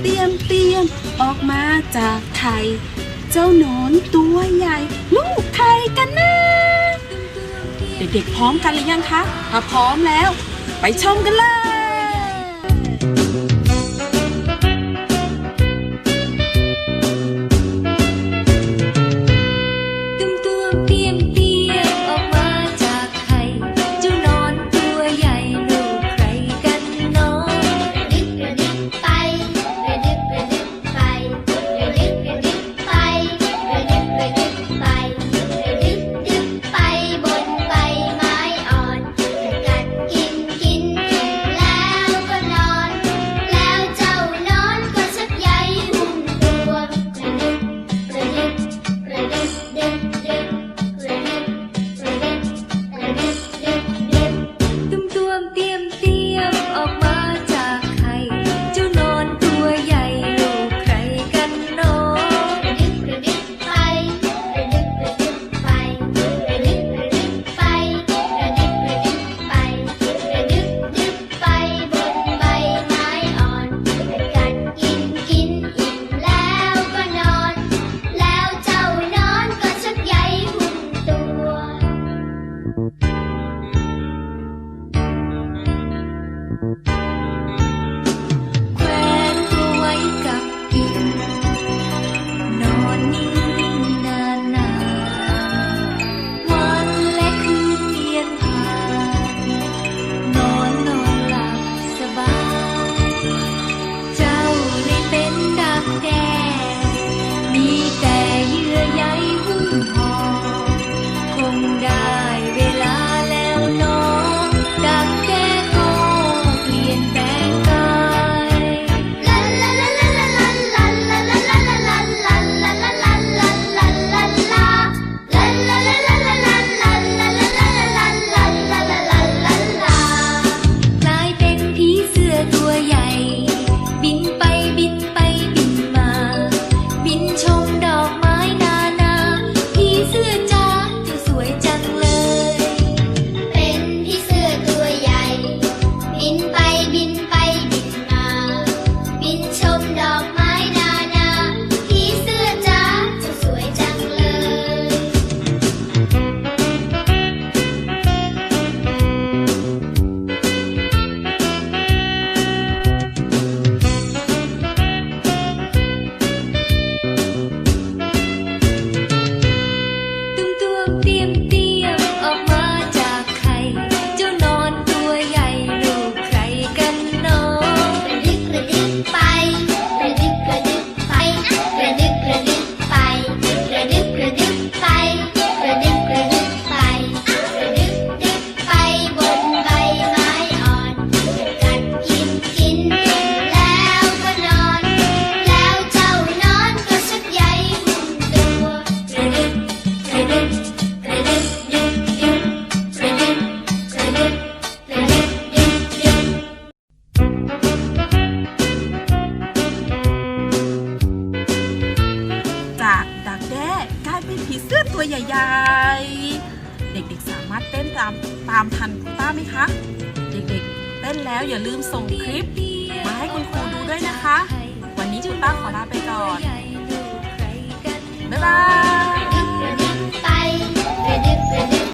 เตียมเตียมออกมาจากไข่เจ้าหนอนตัวใหญ่ ลูกไข่กันนะเด็กๆพร้อมกันหรือยังคะ ถ้าพร้อมแล้ว ไปชมกันเลย Yeah. ารถเต้นตามตามทันคุณป้าไหมคะ เด็กๆ เต้นแล้วอย่าลืมส่งคลิป มาให้คุณครูดูด้วยนะคะ วันนี้คุณป้าขอลาไปก่อน บ๊ายบาย